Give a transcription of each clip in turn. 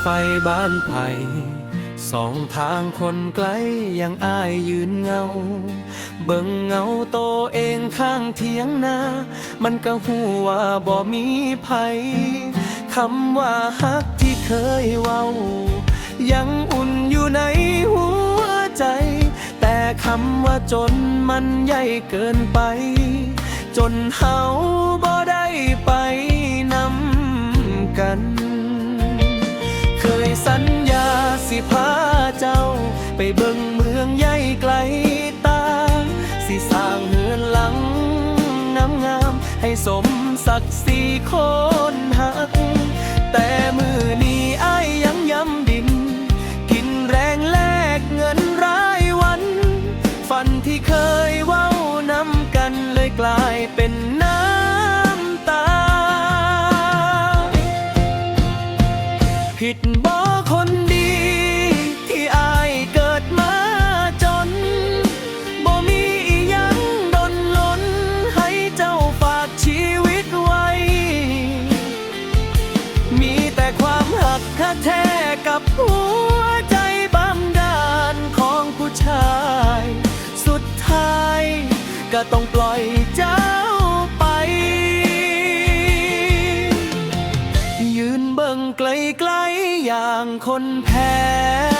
ไฟบ้านไผ่สองทางคนไกลยังอายยืนเงา เบิ่งเงาโตเองข้างเทียงนา มันก็หูว่าบ่มีไผ่คำว่าฮักที่เคยเว้า ยังอุ่นอยู่ในหัวใจ แต่คำว่าจนมันใหญ่เกินไป จนเฮา สิพาเจ้า ไปเบิ่งเมืองใหญ่ไกลตา สิสร้างเฮือนหลังงามงามให้สมศักดิ์ศรีคนหัก แต่มือนี้อายยังย้ำดิน กินแรงแลกเงินรายวัน ฝันที่เคยเว้านำกันเลยกลายเป็นน้ำตา ผิดบ กับหัวใจบางดานของผู้ชาย สุดท้าย ก็ต้องปล่อยเจ้าไป ยืนเบิ่งไกลๆอย่างคนแพ้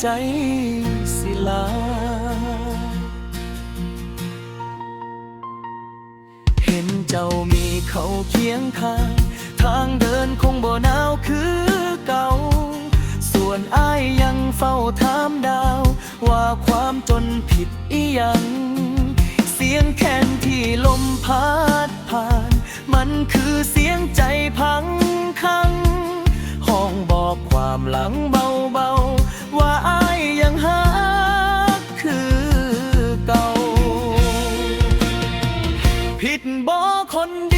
ใจสิลา เห็นเจ้ามีเขาเคียงข้าง ทางเดินคงบ่หนาวคือเก่า ส่วนอ้ายยังเฝ้าถามดาว ว่าความจนผิดอีหยัง เสียงแค้นที่ลมพัดผ่าน มันคือเสียงใจพังคังห้องบอกความหลังบ คนดี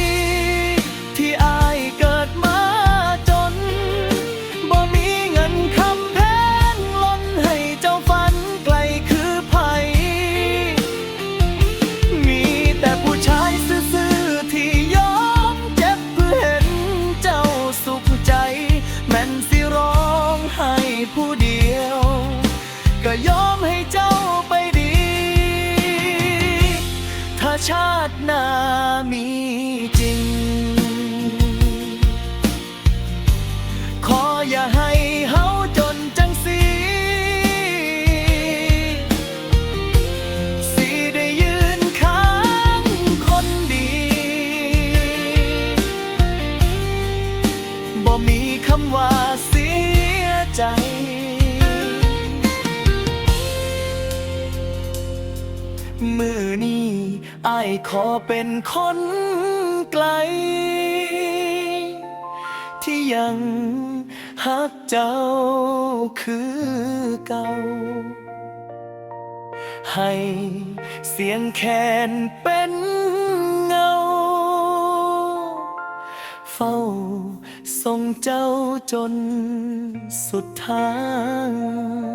มีคำว่าเสียใจมือนี้อายขอเป็นคนไกล ที่ยังฮักเจ้าคือเก่า ให้เสียงแคนเป เจ้าจนสุดทาง